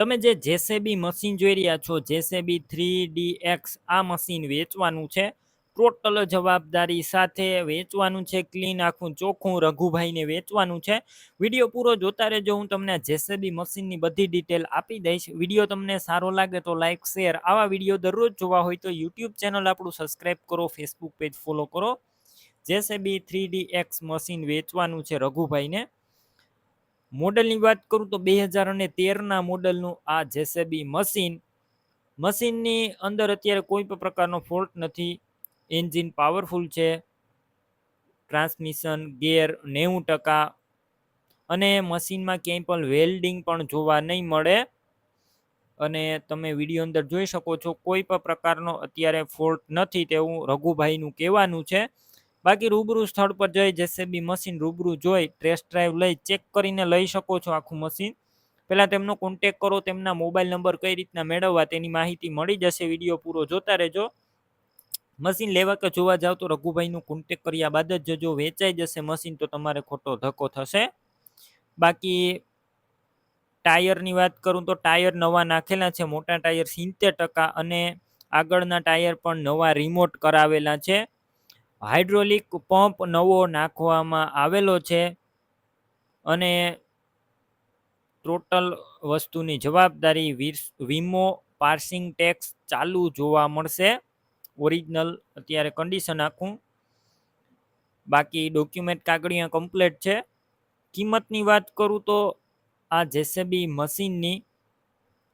તમે જે JCB machine જોઈ રહ્યા છો, જેસેબી થ્રી ડી એક્સ આ મશીન વેચવાનું છે. ટોટલ જવાબદારી સાથે વેચવાનું છે ક્લીન આખું ચોખ્ખું રઘુભાઈને વેચવાનું છે. વીડિયો પૂરો જોતા રહેજો, હું તમને જેસેબી મશીનની બધી ડિટેલ આપી દઈશ. વીડિયો તમને સારો લાગે તો લાઇક શેર આવા વીડિયો દરરોજ જોવા હોય તો યુટ્યુબ ચેનલ આપણું સબસ્ક્રાઈબ કરો ફેસબુક પેજ ફોલો કરો. JCB three D X machine વેચવાનું છે રઘુભાઈને. મોડલની વાત કરું તો બે હજાર અને તેરના મોડલનું આ જેસેબી મશીન, મશીનની અંદર અત્યારે કોઈ પણ પ્રકારનો ફોલ્ટ નથી. એન્જિન પાવરફુલ છે. ટ્રાન્સમિશન ગેર નેવું ટકા અને મશીનમાં ક્યાંય પણ વેલ્ડિંગ પણ જોવા નહીં મળે. અને તમે વીડિયો અંદર જોઈ શકો છો કોઈ પણ પ્રકારનો અત્યારે ફોલ્ટ નથી તેવું રઘુભાઈનું કહેવાનું છે. બાકી રૂબરૂ સ્થળ પર જઈ જેસીબી મશીન રૂબરૂ જોઈ ટ્રેસ ડ્રાઈવ લઈ ચેક કરીને લઈ શકો છો આખું મશીન. પહેલાં તેમનો કોન્ટેક કરો, તેમના મોબાઈલ નંબર કઈ રીતના મેળવવા તેની માહિતી મળી જશે. વીડિયો પૂરો જોતા રહેજો. મશીન લેવા કે જોવા જાવ તો રઘુભાઈનું કોન્ટેક કર્યા બાદ જ જો વેચાઈ જશે મશીન તો તમારે ખોટો ધક્કો થશે. બાકી ટાયરની વાત કરું તો ટાયર નવા નાખેલા છે. મોટા ટાયર સિત્તેર ટકા અને આગળના ટાયર પણ નવા રિમોટ કરાવેલા છે. હાઇડ્રોલિક પંપ નવો નાખવામાં આવેલો છે અને ટોટલ વસ્તુની જવાબદારી વીમો પાર્સિંગ ટેક્સ ચાલુ જોવા મળશે. ઓરિજિનલ અત્યારે કન્ડિશન આખું. બાકી ડોક્યુમેન્ટ કાગળિયા કમ્પ્લેટ છે. કિંમતની વાત કરું તો આ જેસેબી મશીનની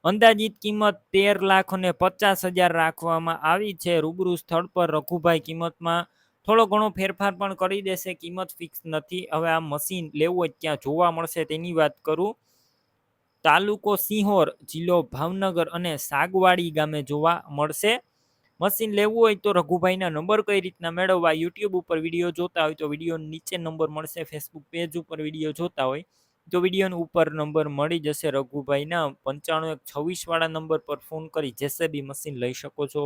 અંદાજિત કિંમત તેર લાખ અને પચાસ હજાર રાખવામાં આવી છે. રૂબરૂ સ્થળ પર રઘુભાઈ કિંમતમાં થોડો ઘણો ફેરફાર પણ કરી દેશે, કિંમત ફિક્સ નથી. હવે આ મશીન લેવું હોય ત્યાં જોવા મળશે. તેની વાત કરું. તાલુકો સિંહોર જિલ્લો ભાવનગર અને સાગવાડી ગામે જોવા મળશે. મશીન લેવું હોય તો રઘુભાઈના નંબર કઈ રીતના મેળવવા યુટ્યુબ ઉપર વીડિયો જોતા હોય તો વીડિયો નીચે નંબર મળશે. ફેસબુક પેજ ઉપર વીડિયો જોતા હોય તો વીડિયો ઉપર નંબર મળી જશે. રઘુભાઈના પંચાણું એક છવ્વીસ વાળા નંબર પર ફોન કરી જેસેબી મશીન લઈ શકો છો.